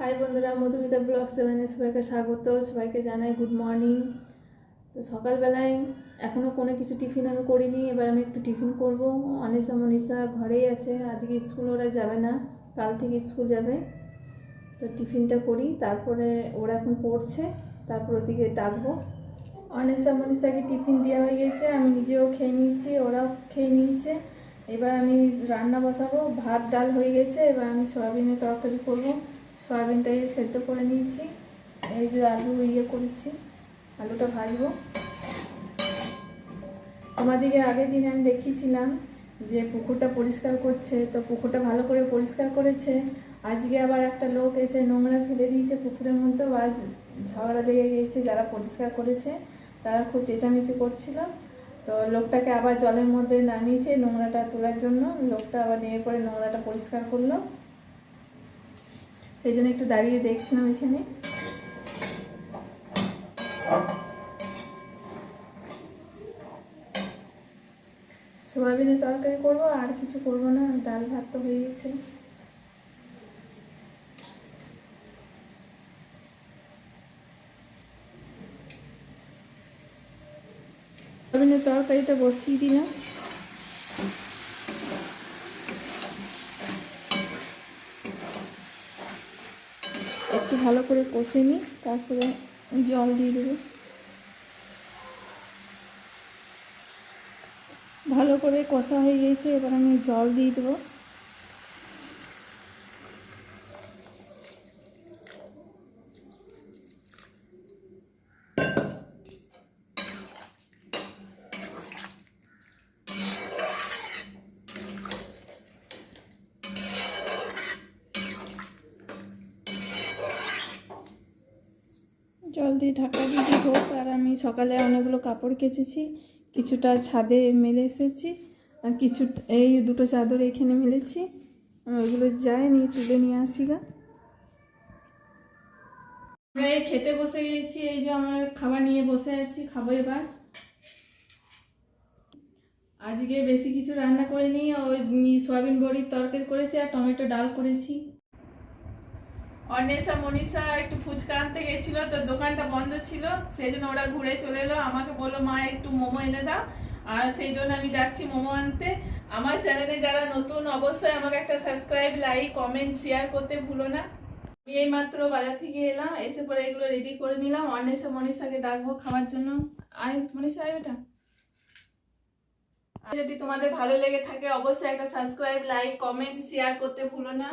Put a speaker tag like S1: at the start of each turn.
S1: High বন্ধুরা, Madhumita blog চ্যানেলে সবাইকে স্বাগত। সবাইকে জানাই গুড মর্নিং তো সকালবেলায় এখনও কোনো কিছু টিফিন আমি করিনি, এবার আমি একটু টিফিন করব। অনিশা মনীষা ঘরেই আছে, আজকে স্কুল ওরা যাবে না, কাল থেকে স্কুল যাবে। তো টিফিনটা করি, তারপরে ওরা এখন পড়ছে, তারপর ওদিকে ডাকবো। অনিশা মনীষাকে টিফিন দেওয়া হয়ে গেছে, আমি নিজেও খেয়ে নিয়েছি, ওরাও খেয়ে নিয়েছে। এবার আমি রান্না বসাবো, ভাত, ডাল হয়ে গেছে, এবার আমি সয়াবিনের তরকারি করব। সয়াবিনটাই সেদ্ধ করে নিয়েছি। এই যে আলু ইয়ে করেছি, আলুটা ভাজবো। তোমাদেরকে আগের দিন আমি দেখিয়েছিলাম যে পুকুরটা পরিষ্কার করছে, তো পুকুরটা ভালো করে পরিষ্কার করেছে। আজকে আবার একটা লোক এসে নোংরা ফেলে দিয়েছে পুকুরের মধ্যে আজ ঝগড়া লেগে গেছে যারা পরিষ্কার করেছে, তারা খুব চেঁচামেচি করছিল। তো লোকটাকে আবার জলের মধ্যে নামিয়েছে নোংরাটা তোলার জন্য। লোকটা আবার নেমে পরে নোংরাটা পরিষ্কার করল। সেই জন্য একটু দাঁড়িয়ে দেখছিলাম এখানে। সোয়াবিনের তরকারি করব, আর কিছু করব না, ডাল ভাত তো হয়ে গেছে। সোয়াবিনের তরকারিটা বসিয়ে দিলাম। একটু ভালো করে কষে নিই, তারপরে জল দিয়ে দেবো। ভালো করে কষা হয়ে গেছে, এবার আমি জল দিয়ে দেবো। জল দিয়ে ঢাকা দিয়ে দিব আর আমি সকালে অনেকগুলো কাপড় কেচেছি, কিছুটা ছাদে মেলে এসেছি, আর কিছু, এই দুটো চাদর এখানে মেলেছি ওইগুলো যাইনি তুলে নিয়ে আসি গা। আমরা এই খেতে বসে গেছি, এই যে আমরা খাবার নিয়ে বসে আছি, খাব এবার। আজকে বেশি কিছু রান্না করিনি, ওই সয়াবিন বড়ির তরকারি করেছি আর টমেটো ডাল করেছি। অন্বেষা মনীষা একটু ফুচকা আনতে গেছিল, তো দোকানটা বন্ধ ছিল, সেই জন্য ওরা ঘুরে চলে এলো। আমাকে বলল, মা, একটু মোমো এনে দাও। আর সেই জন্য আমি যাচ্ছি মোমো আনতে। আমার চ্যানেলে যারা নতুন, অবশ্যই আমাকে একটা সাবস্ক্রাইব লাইক কমেন্ট শেয়ার করতে ভুলো না। আমি এই মাত্র বাজার থেকে এলাম, এসে পরে এগুলো রেডি করে নিলাম। অন্বেষা মনীষাকে ডাকবো খাওয়ার জন্য। আয়, মনীষা, আয় বেটা। যদি তোমাদের ভালো লেগে থাকে, অবশ্যই একটা সাবস্ক্রাইব লাইক কমেন্ট শেয়ার করতে ভুলো না।